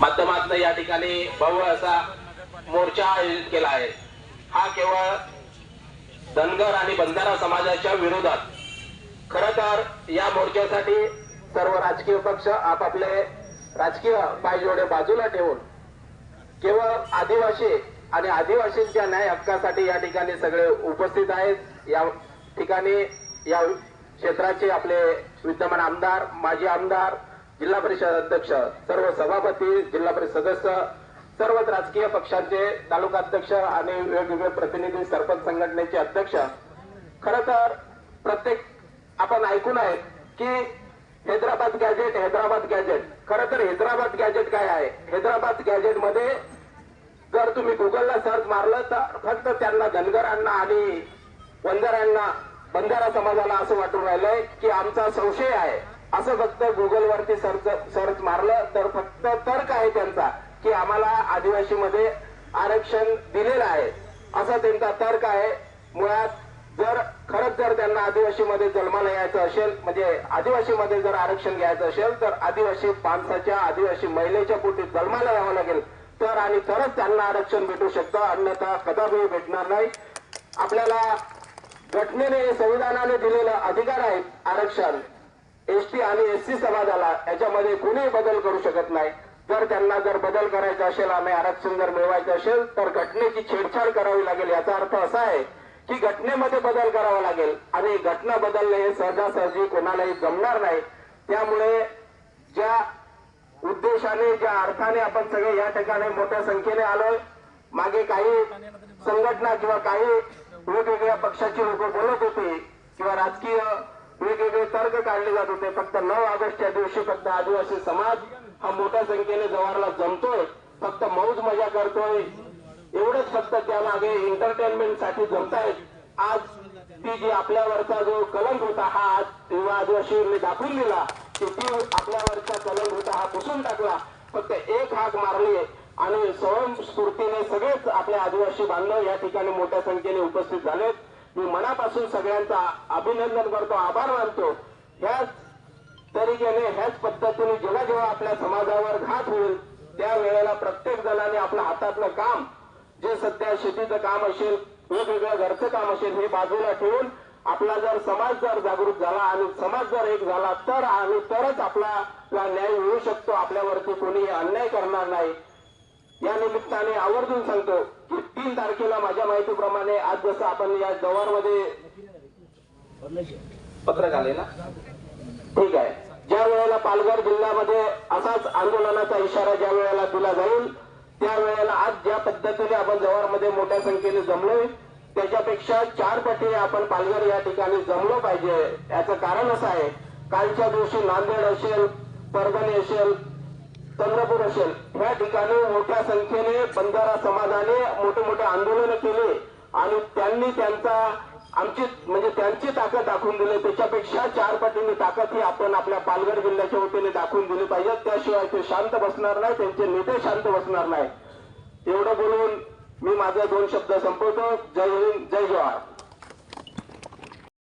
माध्यमातून या ठिकाणी भव्य असा मोर्चा आयोजित केला आहे. हा केवळ धनगर आणि बंधारा समाजाच्या विरोधात. खर तर या मोर्चासाठी सर्व राजकीय पक्ष आपापले राजकीय पायजोडे बाजूला ठेवून केवळ आदिवासी आणि आदिवासींच्या न्याय हक्कासाठी या ठिकाणी सगळे उपस्थित आहेत. या ठिकाणी या क्षेत्राचे आपले विद्यमान आमदार माजी आमदार जिल्हा परिषद अध्यक्ष सर्व सभापती जिल्हा परिषद सदस्य सर्वच राजकीय पक्षांचे तालुका अध्यक्ष आणि वेगवेगळे प्रतिनिधी सरपंच संघटनेचे अध्यक्ष. खर तर प्रत्येक आपण ऐकून आहे की हैदराबाद गॅजेट हैदराबाद गॅजेट खर तर हैदराबाद गॅजेट काय आहे? हैदराबाद गॅजेटमध्ये जर तुम्ही गुगलला सर्च मारलं तर फक्त त्यांना धनगरांना आणि वंजारांना बंजारा समाजाला असं वाटून राहिलंय की आमचा संशय आहे. असं फक्त गुगल वरती सर्च सर्च मारलं तर फक्त तर्क आहे त्यांचा की आम्हाला आदिवासी मध्ये आरक्षण दिलेलं आहे. असा त्यांचा तर्क आहे. मुळात जर खरंच जर त्यांना आदिवासीमध्ये जन्माला यायचं असेल म्हणजे आदिवासीमध्ये जर आरक्षण घ्यायचं असेल तर आदिवासी माणसाच्या आदिवासी महिलेच्या पोटी जन्माला यावं लागेल. तर आणि तरच त्यांना आरक्षण भेटू शकतं अन्यथा कदापि भेटणार नाही. आपल्याला घटनेने संविधानाने दिलेलं अधिकार आहे आरक्षण. एसटी आणि एससी समाजाला याच्यामध्ये कुणीही बदल करू शकत नाही. जर त्यांना जर बदल करायचा असेल आम्ही आरक्षण जर मिळवायचं असेल तर घटनेची छेडछाड करावी लागेल. याचा अर्थ असा आहे की घटनेमध्ये बदल करावा लागेल. आणि घटना बदलणे हे सहजासहजी कोणालाही जमणार नाही. त्यामुळे ज्या उद्देशाने ज्या अर्थाने आपण सगळे या ठिकाणी मोठ्या संख्येने आलोय मागे काही संघटना किंवा काही वेगवेगळ्या पक्षाची लोक बोलत होते किंवा राजकीय वेगवेगळे तर्क काढले जात होते. फक्त नऊ ऑगस्टच्या दिवशी फक्त आदिवासी समाज हा मोठ्या संख्येने जवाहरला जमतोय. फक्त मौज मजा करतोय. एवढंच फक्त त्यामागे एंटरटेनमेंटसाठी जमतायत आज ती जी आपल्यावरचा जो कलंक होता हा आज युवा आदिवासींनी दाखवून दिला की ती आपल्यावरचा कलंक होता हा पुसून टाकला. फक्त एक हाक मारली आणि स्वयंस्फूर्तीने सगळेच आपले आदिवासी बांधव या ठिकाणी मोठ्या संख्येने उपस्थित झालेत. मी मनापासून सगळ्यांचा अभिनंदन करतो आभार मानतो. ह्याच तरीकेने ह्याच पद्धतीने जेव्हा जेव्हा आपल्या समाजावर घात होईल त्यावेळेला प्रत्येक जणाने आपलं हातातलं काम जे सध्या शेतीचं काम असेल वेगवेगळं घरचं काम असेल हे बाजूला ठेवून आपला जर समाज जर जागृत झाला आणि समाज जर एक झाला तर आणि तरच आपला न्याय मिळू शकतो. आपल्यावरती कोणी अन्याय करणार नाही. या निमित्ताने आवर्जून सांगतो की तीन तारखेला माझ्या माहितीप्रमाणे आज जसं आपण या जवारमध्ये पत्रक आले ना? ठीक आहे. ज्या वेळेला पालघर जिल्ह्यामध्ये असाच आंदोलनाचा इशारा ज्या वेळेला दिला जाईल त्या वेळेला आज ज्या पद्धतीने आपण जवारमध्ये मोठ्या संख्येने जमलोय त्याच्यापेक्षा चार पटीने आपण पालघर या ठिकाणी जमलो पाहिजे. याचं कारण असं आहे कालच्या दिवशी नांदेड असेल परभणी असेल चंद्रपूर असेल. ह्या ठिकाणी मोठ्या संख्येने बंजारा समाजाने मोठे मोठे आंदोलन केले आणि त्यांनी त्यांचा आमची म्हणजे त्यांची ताकद दाखवून दिली. त्याच्यापेक्षा चार पटीने ताकद ही आपण आपल्या पालघर जिल्ह्याच्या वतीने दाखवून दिली पाहिजे. त्याशिवाय ते शांत बसणार नाही त्यांचे नेते शांत बसणार नाही. एवढं बोलून मी माझे दोन शब्द संपवतो. जय हिंद जय जवाहर